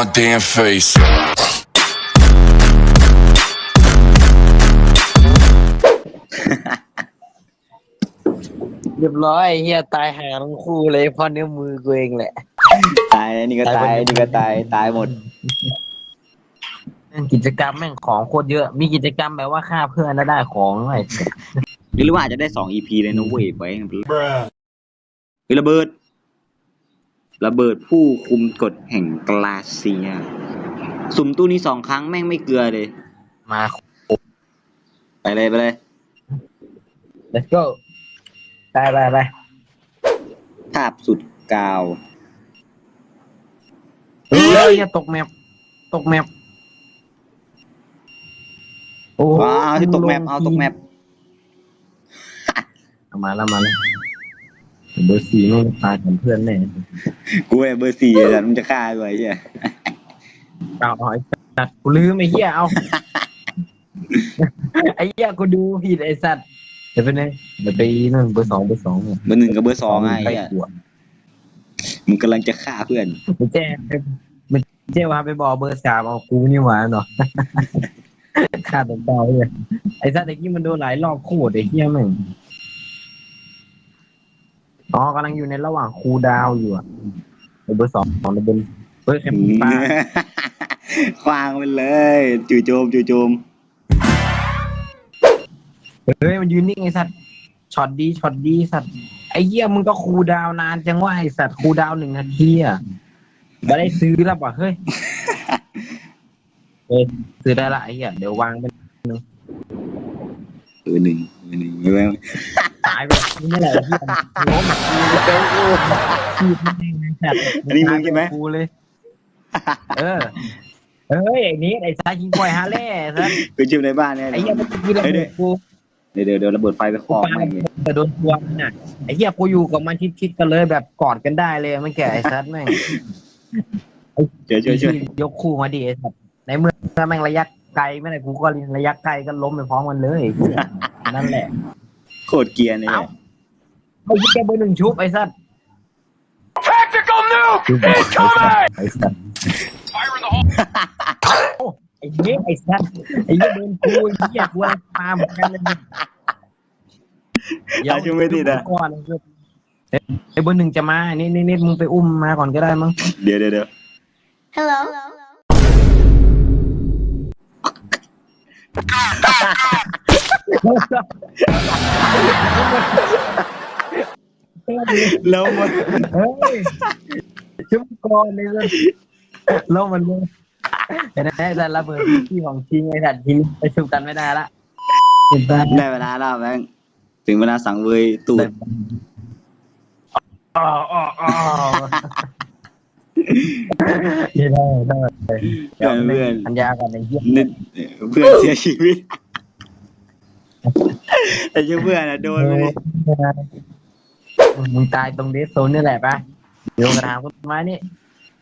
my damn face. เรียบร้อยไอ้เฮียตายหาทั้งคู่เลยเพราะเนื้อมือกูเองแหละ ตายนี่ก็ตายนี่ก็ตายตายหมด แม่งกิจกรรมแม่งของโคตรเยอะ มีกิจกรรมแบบว่าฆ่าเพื่อนแล้วได้ของไอ้หรือว่าอาจจะได้สองอีพีเลยนะเว้ยไว้เฮ้ยระเบิด ระเบิดผู้คุมกฎแห่งกลาเซีย สุ่มตู้นี้สองครั้งแม่งไม่เกลือเลย มาไปเลยไปเลย let's go ไปไปไปภาพสุดกาวเฮ้ยอย่าตกแมปตกแมปโอ้ว้าวที่ตกแมปเอาตกแมปเอามาแล้วมาแล้วเบอร์สี่นู่นตายกับเพื่อนแน่ กูไอ้เบอร์สี่อะมันจะฆ่าด้วยไอ้เหี้ยเอาเอาไอ้สัตว์กูลืมไอ้เหี้ยเอา ไอ้เหี้ยกูดูผิดไอ้สัตว์เดี๋ยวไปไหนเดี๋ยวไปนั่นเบอร์สองเบอร์สองเนี่ยเบอร์หนึ่งกับเบอร์สองอะไอ้ใกล้เหี้ยตัวมึงกำลังจะฆ่าเพื่อนไม่แจ้ไม่แจ้ว่าไปบอกเบอร์สามเอากูนี่หว่าเนาะฆ่าตัวเบาเลยไอ้สัตว์ตะกี้มันโดนหลายรอบโคตรไอ้เหี้ยแม่ง อ๋อกำลังอยู่ในระหว่างคูลดาวน์อยู่อะเบอร์สองของเบอร์เบอร์แคมปา ควางไปเลย จู่โจมจู่โจมเฮ้ยมันยืนนิ่งไอ้สัตว์ช็อตดีช็อตดีสัตว์ไอ้เหี้ยมึงก็คูลดาวน์นานจังว่าไอ้สัตว์คูลดาวน์หนึ่งนาทีอะไม่ได้ซื้อแล้วป่ะเฮ้ยเฮ้ยซื้อได้ละไอ้เหี้ยเดี๋ยววางเป็นเบอร์หนึ่งเบอร์หนึ่ง ไม่ไม่ตายไปนี่แหละที่ล้มกูเป็นกูขีดแม่งไอ้สัตว์อันนี้มึงใช่ไหมกูเลย เออเฮ้ยไอ้นี้ไอ้สายยิงปล่อยฮาเล่สัตว์กูชิมในบ้านเนี่ยไอ้เหี้ยมันกินระเบิดกูเดี๋ยวเดี๋ยวเดี๋ยวระเบิดไฟไปคกูอกปาแม่งเลยแต่โดนทวงน่ะไอ้เหี้ยกูอยู่กับมันชิดๆกันเลยแบบกอดกันได้เลยไม่แก่ไอ้สัตว์แม่งเดี๋ยวช่วยช่วยยกคู่มาดิไอ้สัตว์ในเมื่อถ้าแม่งระยะไกลไม่ได้กูก็ระยะไกลก็ล้มไปพร้อมกันเลย นั่นแหละโคตรเกรียร์เนี่ยเอ้าไอ้เหี้ยเบอร์หนึ่งชุบไอ้สัตว์ Tactical nuke ไอ้สัตว์โอ้ไอ้เหี้ยไอ้สัตว์ไอ้เหี้ยโดนกูไอ้เหี้ยกูอะไรปาเหมือนกันเลยเนี่ยอาจุไม่ติดอะก่อนไอ้เบอร์หนึ่งจะมานี่นี่นี่มึงไปอุ้มมาก่อนก็ได้มั้งเดี๋ยวเดี๋ยวเดี๋ยว Hello. แล้วมันเฮ้ยชุบก่อนเลยเลยแล้วมันเลยเห็นไหมแต่ระเบิดที่ของจริงไอ้สัตว์ทีนี้ไปชุบกันไม่ได้ละเห็นปะได้เวลาแล้วแม่งถึงเวลาสั่งเวยตูดอ๋ออ๋ออ๋อนี่ได้ได้เดี๋ยวเพื่อนพันยาก่อนไอ้เหี้ยนึกเพื่อนเสียชีวิต ไอ้เจ้าเพื่อนอะโดนไปดิมึงตายตรงเดสโซนนี่แหละปะเดี๋ยวกระถางต้นไม้นี่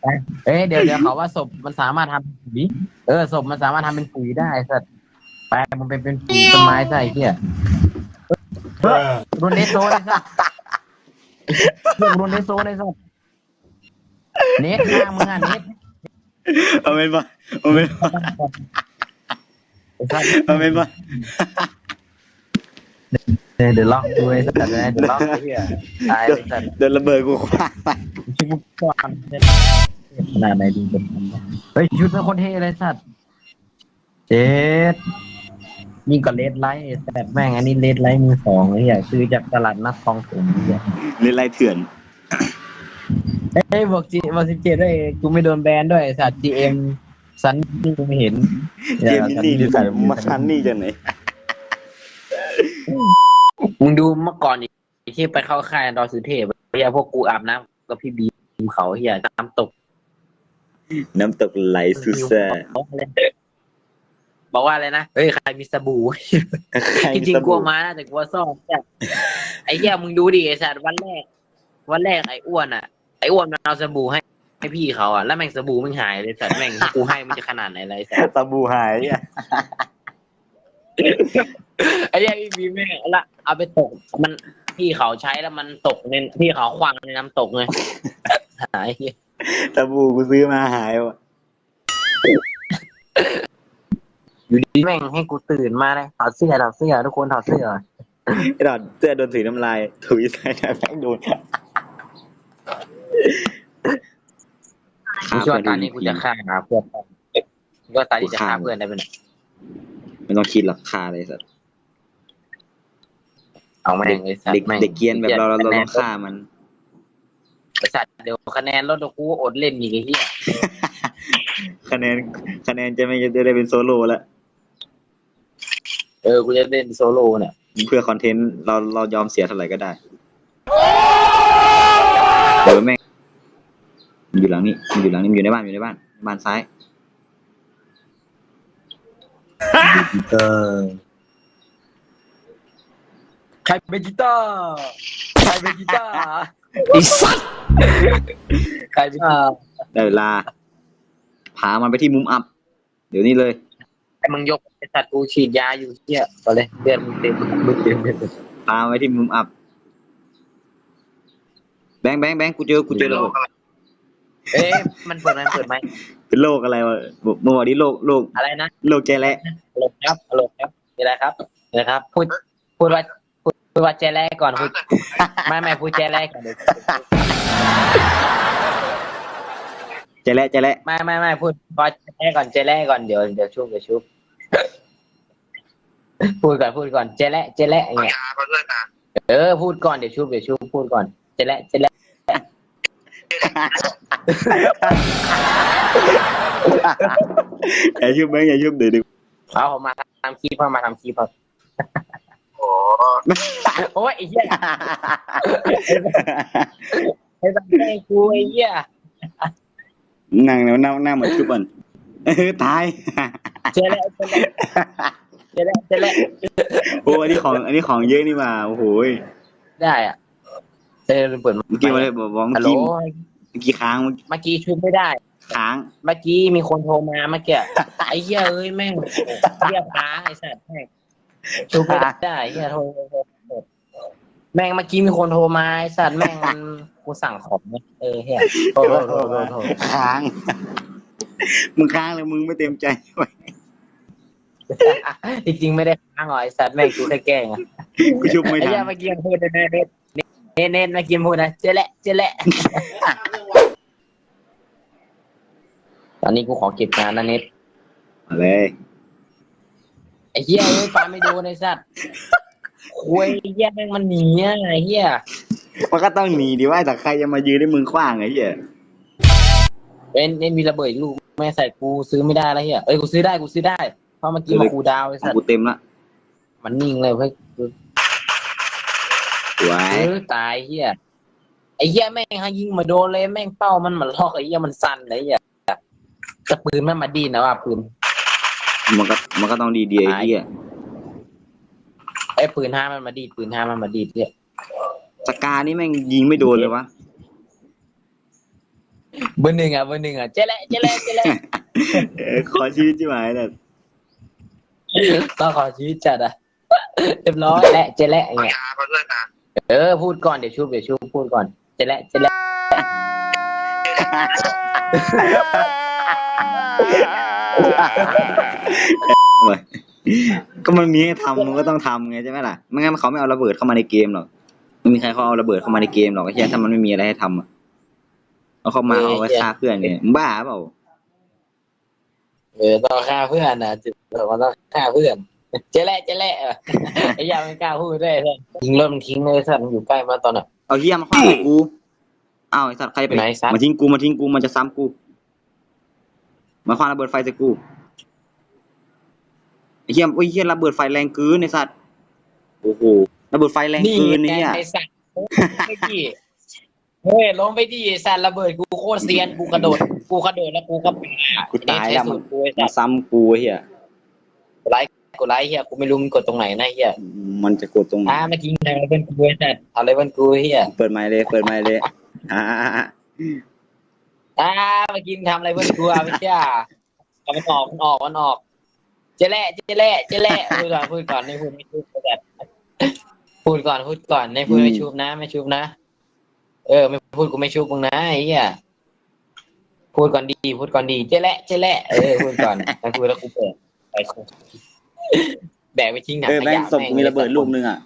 ไปเอ้ยเดี๋ยวเดี๋ยวเขาว่าศพมันสามารถทำเป็นปุ๋ยเออศพมันสามารถทำเป็นปุ๋ยได้สัตว์ไปมันเป็นเป็นปุ๋ยต้นไม้ใช่ไอ้เหี้ยเฮ้ยโดนเดสโซนไอ้สัตว์เรื่องโดนเดสโซนไอ้สัตว์เน็ตข้างมึงอะเน็ตเอาเป็นปะเอาเป็นปะไอ้สัตว์เอาเป็นปะ เดี๋ยวล็อกดูไอ้สัตว์นะเดี๋ยวล็อกไอ้เหี้ยตายไอ้สัตว์โดนระเบิดกูคว้าไปชุดมุกก่อนขนาดไหนดูเป็นเฮ้ยชุดเป็นคนเท่เลยสัตว์เจ็ดยิ่งกว่าเลดไลท์แต่แม่งอันนี้เลดไลท์มือสองไอ้เหี้ยซื้อจากตลาดนัดคลองถมไอ้เหี้ยเล่นไรเถื่อนเฮ้ยบอกจีบอกสิบเจ็ดด้วยกูไม่โดนแบนด้วยไอ้สัตว์จีเอ็มซันนี่กูไม่เห็นเกมนี้นี่ดิใส่มาชันนี่จังไหน มึงดูเมื่อก่อนอีกที่ไปเข้าค่ายดอยสุเทพเฮียพวกกูอาบน้ำกับพี่บีมเขาเฮียน้ำตกน้ำตกไหลซูซ่าบอกว่าอะไรนะ เฮ้ย ใครมีสบู่ จริงๆกลัวมานะแต่กลัวซ่อมแต่ไอ้เหี้ยมึงดูดิไอ้สัตว์วันแรก วันแรกไอ้อ้วนอะ ไอ้อ้วนมันเอาสบู่ให้ให้พี่เขาอะ แล้วแม่งสบู่มึงหายเลยสัตว์แม่งกูให้มันจะขนาดไหนไรสัตว์สบู่หายอะ ไอ้เหี้ยพี่บีแม่งละเอาไปตก มันพี่เขาใช้แล้วมันตกในพี่เขาควังในน้ำตกไงหายเหี้ยสบู่กูซื้อมาหายว่ะอยู่ดีแม่งให้กูตื่นมาเลยถอดเสื้อถอดเสื้อทุกคนถอดเสื้อไอ้ดอดเสื้อโดนถือน้ำลาย ถุยใส่แต่แม่งโดนกูช่วยการนี้กูจะฆ่าเพื่อนกูว่าตาดีจะฆ่าเพื่อนได้เป็นไม่ต้องคิดหรอกฆ่าเลยสัตว์ เอาแม่งไอ้สัตเด็กว์แม่งเด็กเกรียนแบบเราเราเราต้องฆ่ามัน ไอ้สัตว์เดี๋ยวคะแนนลดกูอดเล่นอีกไอ้เหี้ยคะแนนคะแนนจะไม่จะได้เป็นโซโล่แล้วเออกูจะเล่นโซโล่เนี่ยเพื่อคอนเทนต์เราเรายอมเสียเท่าไหร่ก็ได้เดี๋ยวแม่งมันอยู่หลังนี้มันอยู่หลังนี้มันอยู่ในบ้านอยู่ในบ้านบ้านซ้าย เออ ใครเป็นกีตาร์ใครเป็นกีตาร์ไอ้สัตว์ใครเป็นกีตาร์ได้เวลา พามันไปที่มุมอับ เดี๋ยวนี้เลยไอ้มึงยกไอ้สัตว์กูฉีดยาอยู่เหี้ยเอาเลยเลือดมึงเต็มมึงเต็มเต็มเต็มพามันไปที่มุมอับ แบงค์แบงค์แบงค์กูเจอกูเจอระเบิดเอ๊ะมันเปิดไหมมันเปิดไหมเป็นโรคอะไรวะเมื่อวานนี้โรคโรคอะไรนะโรคแกแระฮัลโหลครับฮัลโหลครับมีอะไรครับมีอะไรครับพูดพูดว่า พูดพูดว่าเจแรกก่อนพูดไม่ไม่พูดเจแรกก่อนเดี๋ยวแกแระแกแระไม่ไม่ไม่พูดว่าเจแรกก่อนเจแรกก่อนเดี๋ยวเดี๋ยวชุบเดี๋ยวชุบพูดก่อนพูดก่อนเจแรกเจแรกอย่างเงี้ยเออพูดก่อนเดี๋ยวชุบเดี๋ยวชุบพูดก่อนเจแรกเจแรกอย่ายุบแบงค์อย่ายุบเดี๋ยวดิเอาผมมาทำคลิปเอามาทำคลิปครับ โอ้ยไอ้เหี้ยไอ้สัตว์แม่งกูไอ้เหี้ยนั่งแล้วนั่งนั่งเหมือนชุบมันเออตาย เจแรกเจแรกเจแรกเจแรกโอ้อันนี้ของ อันนี้ของเยอะนี่มาโอ้โหยได้อะเออเปิดเมื่อกี้มาเลยบอกบอกเมื่ฮัอลโหลกี้เมื่อกี้ค้างเมื่อกี้เมื่อกี้ชุบไม่ได้ ค้าง เมื่อกี้มีคนโทรมาเมื่อกี้ไอ้เหี้ยเอ้ยแม่งเรียกค้างไอ้สัตว์แม่ง ชุบไม่ได้ไอ้เหี้ยโทรโทรโทรโทรแม่งเมื่อกี้มีคนโทรมาไอ้สัตว์แม่งมันกูสั่งของนะเออเฮียโทรโทรโทรโทรโทรค้าง มึงค้างเลยมึงไม่เต็มใจไว้จริงๆไม่ได้ค้างหรอกไอ้สัตว์แม่งกูแค่แกล้งอะกูชุบไม่ไอ้ทัเหี้ยนเมื่อกี้มันพูดนะเน็ตเน็ตเน็ตเน็ตเมื่อกี้มันพูดนะเจ๊แหละเจ๊แหละตอนนี้กูขอเก็บงานนะเน็ตมาเลยไอ้เหี้ยเอ้ยปาไม่โดนไอ้สัตว์คุยไอ้เหี้ยแม่งมันหนีอะไอ้เหี้ยมันก็ต้องหนีดิว่าแต่ใครจะมายืนให้มึงขว้างไอ้เหี้ยเอ็นเอ็นมีระเบิดอีกลูกแม่ใส่กูซื้อไม่ได้แล้วเหี้ยเอ้ยกูซื้อได้กูซื้อได้เพราะเมื่อกี้มากูดาวไอ้ของสัตกูว์เต็มละมันนิ่งเลยเฮ้ยสวย เออตายเหี้ยไอ้เหี้ยแม่งฮะยิงมาโดนเลยแม่งเป้ามันเหมือนลอกไอ้เหี้ยมันสั่นเลยไอ้เหี้ยจะปืนแม่งมาดีนนะว่าปืน มันก็มันก็ต้องดีเดียไอ้เหี้ยไอ้ปืนห้ามันมาดีดปืนห้ามันมาดีดเนี่ยสกานี่แม่งยิงไม่โดนเลยวะเบอร์หนึ่งอะเบอร์หนึ่งอะเจ๊แหละเจ๊แหละเจ๊แหละเออขอชีวิตจิ๋วหายเลยต้องขอชีวิตจัดอะเรียบร้อยและเจ๊แหละอย่างเงี้ยเออพูดก่อนเดี๋ยวชุบเดี๋ยวชุบพูดก่อนเจ๊แหละเจ๊แหละ ก็มันมีให้ทำมันก็ต้องทำไงใช่ไหมล่ะไม่งั้นเขาไม่เอาระเบิดเข้ามาในเกมหรอกไม่มีใครเขาเอาระเบิดเข้ามาในเกมหรอกไอ้เหี้ยถ้ามันไม่มีอะไรให้ทำอะเอาเข้ามาเอาไว้ฆ่าเพื่อนเนี่ยมึงบ้าเปล่าเออต้องฆ่าเพื่อนนะจุดเราต้องฆ่าเพื่อน เจ๊แหละเจ๊แหละไอ้ยามันกล้าพูดได้เลยยิงรถมันทิ้งเลยสัตว์มันอยู่ใกล้มาตอนน่ะเอาเหี้ยมาขว้างใส่กูอ้าวไอ้สัตว์ใครไปไหนสัตว์มาทิ้งกูมาทิ้งกูมันจะซ้ำกู มาขว้างระเบิดไฟใส่กูไอ้เหี้ยโอ้ยเหี้ยระเบิดไฟแรงเกินไอ้สัตว์โอ้โหระเบิดไฟแรงเกินไงเนี่ย ไอ้สัตว์ลงไปดิเฮ้ยลงไปดิไอ้สัตว์ระเบิดกูโคตรเซียนกูกระโดด กูกระโดดแล้วกูก็ปากูตายแล้วไอ้มันสูตรกูไอ้สัมาตว์ซ้ำกูไอ้เหี้ยกูไลค์กูไลค์เฮียกูไม่รู้มันกดตรงไหนนะเฮียมันจะกดตรงไหนอ่าเมื่อกี้ทำอะไรเป็นกูไอ้สัตว์เอาอะไรเป็นกูเฮียเปิดไมค์เลย เปิดไมค์เลยอ่า อ่าเมื่อกี้ทำอะไรเป็นกูอะไม่ใช่เอามันออกมันออกมันออก เจเล่เจเล่เจเล่พูดก่อนพูดก่อนไม่พูดไม่ชุบไอ้สัตว์พูดก่อนพูดก่อนไม่พูดไม่ชุบนะ ไม่ชุบนะ เออ ไม่พูดกูไม่ชุบมึงนะไอ้เหี้ยพูดก่อนดีพูดก่อนดีเจ๊แหละเจ๊แหละเออพูดก่อนแล้วกูแล้วกูเปิดไปคุแบกไปทิ้งหนังเออขแม่งยะศพมีระเบิดลูกนึงอะ